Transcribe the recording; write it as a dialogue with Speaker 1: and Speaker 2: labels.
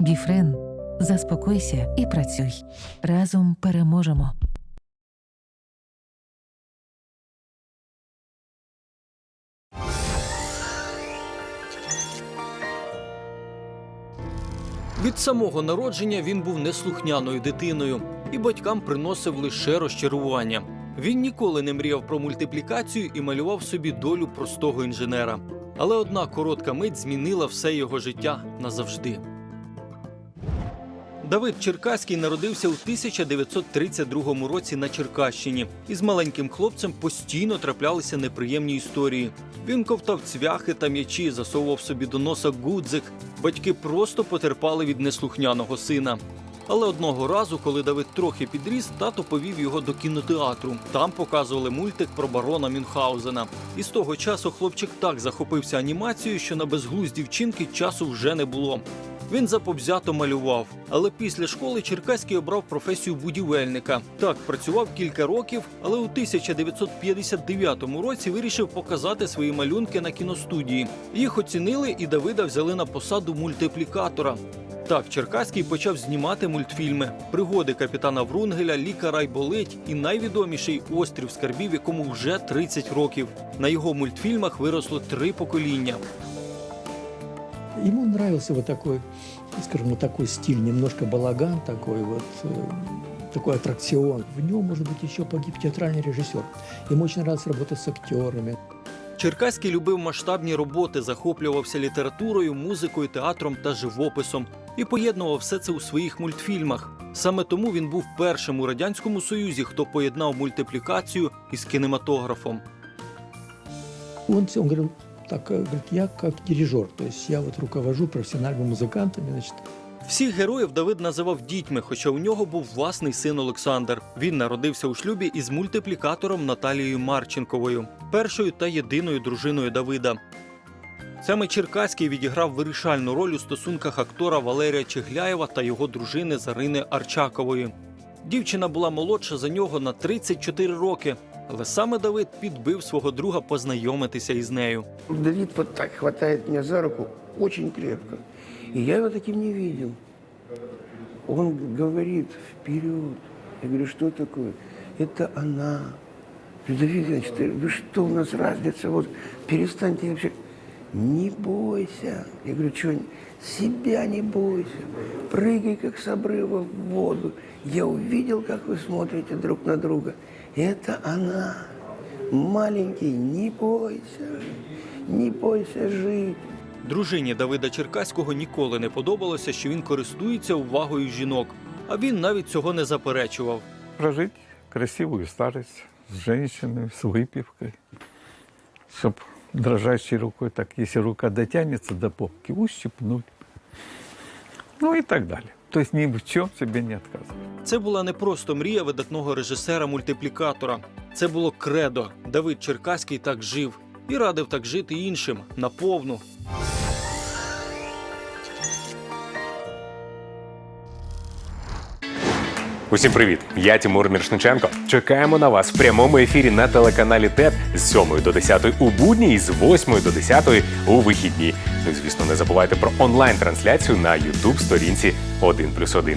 Speaker 1: Біфрен, заспокойся і працюй. Разом переможемо.
Speaker 2: Від самого народження він був неслухняною дитиною, і батькам приносив лише розчарування. Він ніколи не мріяв про мультиплікацію і малював собі долю простого інженера. Але одна коротка мить змінила все його життя назавжди. Давид Черкаський народився у 1932 році на Черкащині, і з маленьким хлопцем постійно траплялися неприємні історії. Він ковтав цвяхи та м'ячі, засовував собі до носа гудзик. Батьки просто потерпали від неслухняного сина. Але одного разу, коли Давид трохи підріс, тато повів його до кінотеатру. Там показували мультик про барона Мюнхгаузена. І з того часу хлопчик так захопився анімацією, що на безглузді вчинки часу вже не було. Він заповзято малював, але після школи Черкаський обрав професію будівельника. Так працював кілька років, але у 1959 році вирішив показати свої малюнки на кіностудії. Їх оцінили, і Давида взяли на посаду мультиплікатора. Так, Черкаський почав знімати мультфільми: пригоди капітана Врунгеля, Ліка Райболить і найвідоміший острів скарбів, якому вже 30 років. На його мультфільмах виросло три покоління.
Speaker 3: Ему нравился вот такой, скажем, вот такой стиль, немножко балаган такой вот, э, такой аттракцион. В нем, может быть, еще погиб театральный режиссер. Ему очень нравилось работать с актерами.
Speaker 2: Черкаський любив масштабні роботи, захоплювався літературою, музикою, театром та живописом і поєднував все це у своїх мультфільмах. Саме тому він був першим у радянському союзі, хто поєднав мультиплікацію із кінематографом.
Speaker 3: Он, он говорил, так, э, говорит, я как дирижер, то есть я вот руковожу профессиональными музыкантами, значит,
Speaker 2: Всіх героїв Давид називав дітьми, хоча у нього був власний син Олександр. Він народився у шлюбі із мультиплікатором Наталією Марченковою, першою та єдиною дружиною Давида. Саме Черкаський відіграв вирішальну роль у стосунках актора Валерія Чегляєва та його дружини Зарини Арчакової. Дівчина була молодша за нього на 34 роки, але саме Давид підбив свого друга познайомитися із нею.
Speaker 4: Давид вот так хватает меня за руку очень крепко. И я его таким не видел. Он говорит вперед. Я говорю, что такое? Это она. Я говорю, Давид Ильич, ты- вы что, у нас разница? Вот перестаньте вообще. Не бойся. Я говорю, что, себя не бойся. Прыгай, как с обрыва в воду. Я увидел, как вы смотрите друг на друга. Это она. Маленький, не бойся. Не бойся жить.
Speaker 2: Дружині Давида Черкаського ніколи не подобалося, що він користується увагою жінок, а він навіть цього не заперечував.
Speaker 5: прожить красивую старость с женщиной, с выпивкой, чтоб дрожащей рукой, так если рука дотянется до попки, ущипнуть. Ну и так далее. То есть ни в чем себе не отказывать.
Speaker 2: Це була не просто мрія видатного режисера-мультиплікатора. Це було кредо. Давид Черкаський так жив і радив так жити іншим наповну.
Speaker 6: Усім привіт! Я Тимур Міршниченко. Чекаємо на вас в прямому ефірі на телеканалі ТЕТ з 7 до 10 у будні і з 8 до 10 у вихідні. Звісно, не забувайте про онлайн-трансляцію на youtube сторінці 1+,1.